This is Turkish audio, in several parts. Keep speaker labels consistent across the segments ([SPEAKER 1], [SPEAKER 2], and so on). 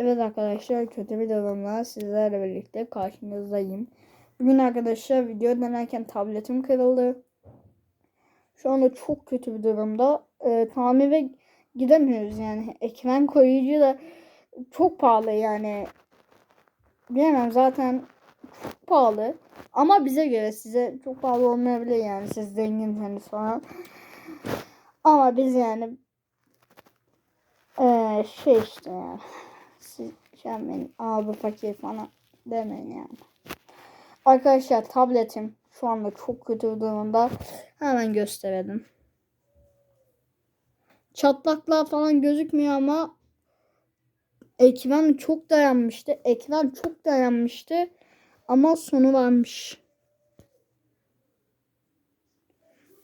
[SPEAKER 1] Evet arkadaşlar kötü bir durumla sizlerle birlikte karşınızdayım. Bugün arkadaşlar video denerken tabletim kırıldı. Şu anda çok kötü bir durumda. Ee, tamire gidemiyoruz yani. Ekran koruyucu da çok pahalı yani. Bilemem zaten çok pahalı. Ama bize göre size çok pahalı olmayabilir yani. Siz zenginseniz falan. Ama biz yani ee, şey işte yani. Benim abi fakir falan demeyin yani. Arkadaşlar tabletim şu anda çok kötü durumda. Hemen gösterelim. Çatlaklar falan gözükmüyor ama ekran çok dayanmıştı. Ekran çok dayanmıştı. Ama sonu varmış.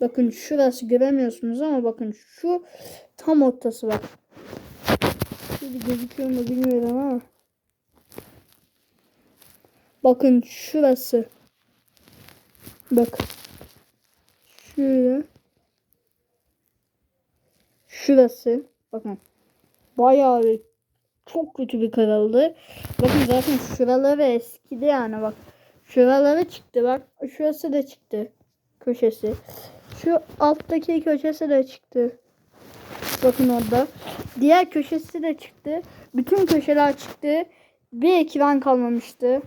[SPEAKER 1] Bakın şurası göremiyorsunuz ama bakın şu tam ortası bak. Şöyle gözüküyor mu bilmiyorum ama. Bakın şurası. Bak. Şöyle. Şurası. Bakın. Bayağı bir çok kötü bir kırıldı. Bakın zaten şuraları eskidi yani bak. Şuraları çıktı bak. Şurası da çıktı. Köşesi. Şu alttaki köşesi de çıktı. Bakın orada. Diğer köşesi de çıktı. Bütün köşeler çıktı. Bir ekran kalmamıştı.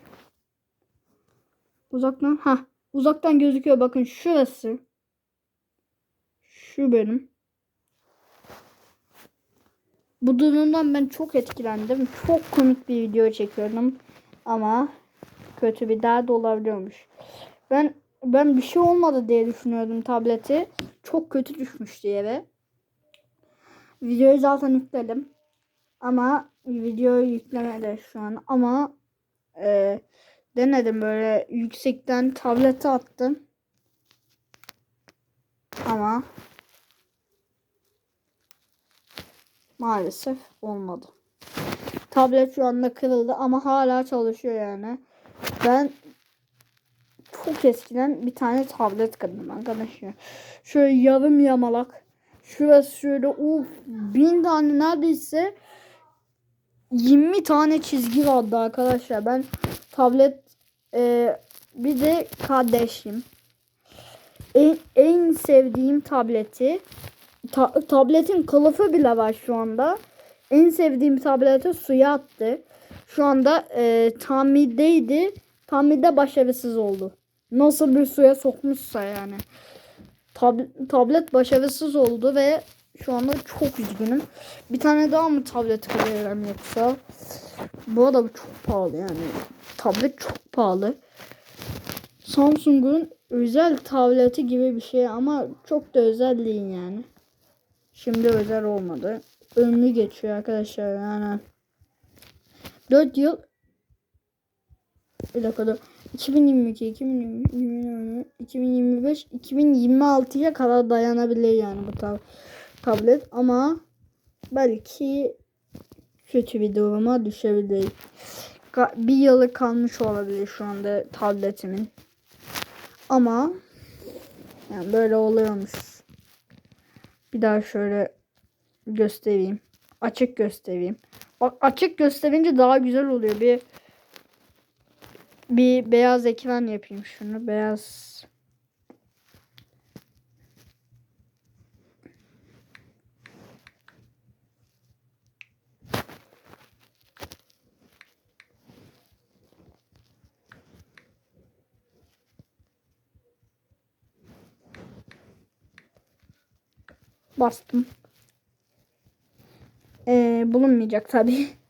[SPEAKER 1] Uzaktan ha uzaktan gözüküyor bakın şurası. Şu benim. Bu durumdan ben çok etkilendim. Çok komik bir video çekiyordum. Ama kötü bir dert olabiliyormuş. Ben ben bir şey olmadı diye düşünüyordum tableti. Çok kötü düşmüştü yere. Videoyu zaten yükledim. Ama videoyu yüklemedi şu an. Ama e, denedim böyle yüksekten tablete attım. Ama maalesef olmadı. Tablet şu anda kırıldı ama hala çalışıyor yani. Ben çok eskiden bir tane tablet kırdım arkadaşlar. Şöyle yarım yamalak. Şurası şöyle uf bin tane neredeyse 20 tane çizgi vardı arkadaşlar. Ben tablet e, bir de kardeşim. En, en sevdiğim tableti ta, tabletin kılıfı bile var şu anda. En sevdiğim tableti suya attı. Şu anda e, tamirdeydi. Tamirde başarısız oldu. Nasıl bir suya sokmuşsa yani. Tab tablet başarısız oldu ve şu anda çok üzgünüm. Bir tane daha mı tablet kariyerim yoksa? Bu arada bu çok pahalı yani. Tablet çok pahalı. Samsung'un özel tableti gibi bir şey ama çok da özel değil yani. Şimdi özel olmadı. Önlü geçiyor arkadaşlar yani. 4 yıl bir dakika dur. 2022, 2020, 2025, 2026'ya kadar dayanabilir yani bu tab tablet ama belki kötü bir duruma düşebilir. Bir yılı kalmış olabilir şu anda tabletimin. Ama yani böyle oluyormuş. Bir daha şöyle göstereyim. Açık göstereyim. Bak açık gösterince daha güzel oluyor. Bir bir beyaz ekran yapayım şunu. Beyaz Bastım. Ee, bulunmayacak tabii.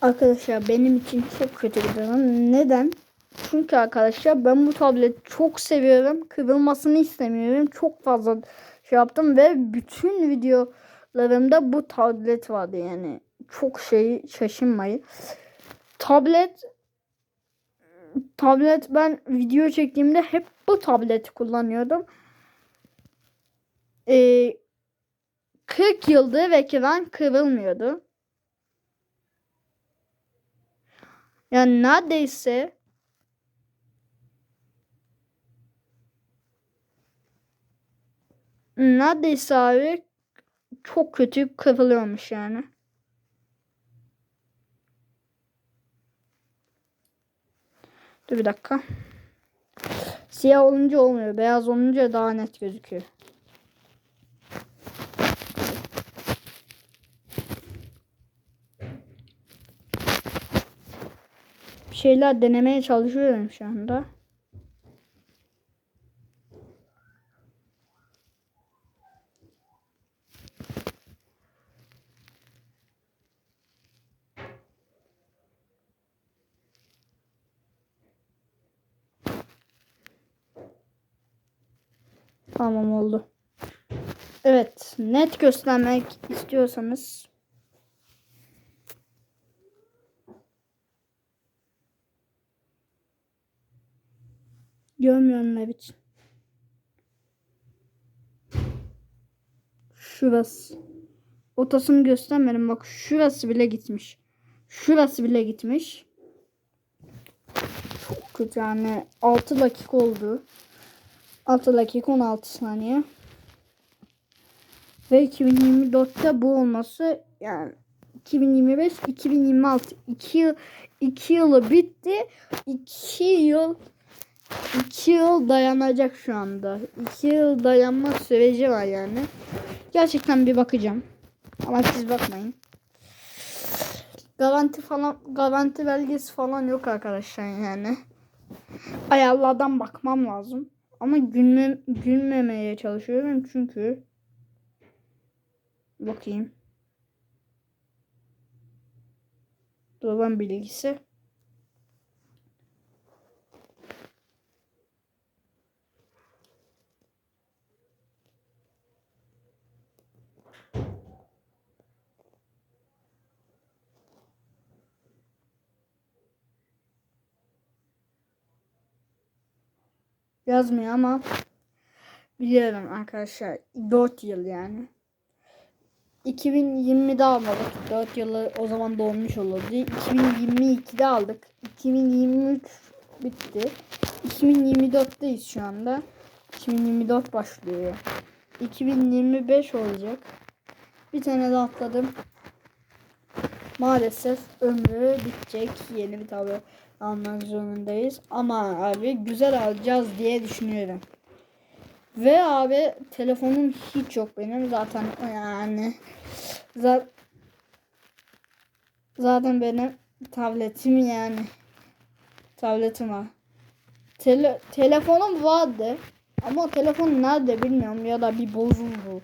[SPEAKER 1] Arkadaşlar benim için çok kötü bir durum. Neden? Çünkü arkadaşlar ben bu tableti çok seviyorum. Kırılmasını istemiyorum. Çok fazla şey yaptım ve bütün videolarımda bu tablet vardı yani. Çok şey şaşınmayın. Tablet tablet ben video çektiğimde hep bu tableti kullanıyordum. Ee, 40 yıldır ve ekran kırılmıyordu. Yani neredeyse neredeyse abi çok kötü kırılıyormuş yani. Dur bir dakika. Siyah olunca olmuyor. Beyaz olunca daha net gözüküyor. Şeyler denemeye çalışıyorum şu anda. Tamam oldu. Evet, net göstermek istiyorsanız Görmüyorum ne biçim. Şurası. Ortasını göstermedim. Bak şurası bile gitmiş. Şurası bile gitmiş. Çok kötü yani. 6 dakika oldu. 6 dakika 16 saniye. Ve 2024'te bu olması yani 2025 2026 2 yıl 2 yılı bitti. 2 yıl 2 yıl dayanacak şu anda. 2 yıl dayanma süreci var yani. Gerçekten bir bakacağım. Ama siz bakmayın. Garanti falan garanti belgesi falan yok arkadaşlar yani. Ayarlardan bakmam lazım. Ama gülmem, gülmemeye çalışıyorum çünkü bakayım. Dolan bilgisi. Yazmıyor ama biliyorum arkadaşlar 4 yıl yani. 2020'de almadık. 4 yılı o zaman dolmuş olurdu. 2022'de aldık. 2023 bitti. 2024'teyiz şu anda. 2024 başlıyor. 2025 olacak. Bir tane daha atladım. Maalesef ömrü bitecek. Yeni bir tablo almak zorundayız. Ama abi güzel alacağız diye düşünüyorum. Ve abi telefonum hiç yok benim zaten yani zaten benim tabletim yani tabletim var. Tele, telefonum vardı ama telefon nerede bilmiyorum ya da bir bozuldu.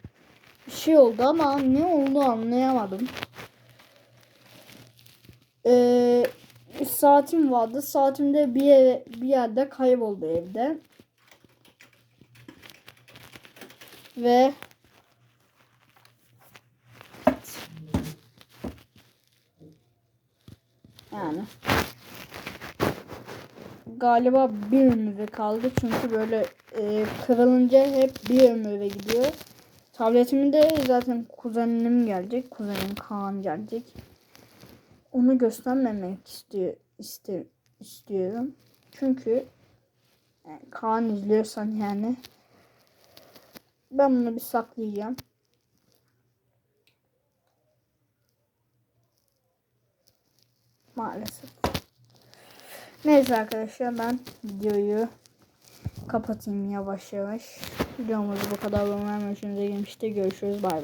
[SPEAKER 1] Bir şey oldu ama ne oldu anlayamadım. Ee, saatim vardı. Saatim de bir, yere, bir yerde kayboldu evde. Ve yani galiba bir ömürde kaldı çünkü böyle e, kırılınca hep bir ömürde gidiyor. Tabletimin de zaten kuzenim gelecek. Kuzenim Kaan gelecek. Onu göstermemek istiyor, iste, istiyorum. Çünkü yani Kaan izliyorsan yani ben bunu bir saklayacağım. Maalesef. Neyse arkadaşlar ben videoyu kapatayım yavaş yavaş. Videomuz bu kadar. Umarım hoşunuza gelmişti. Görüşürüz. Bay bay.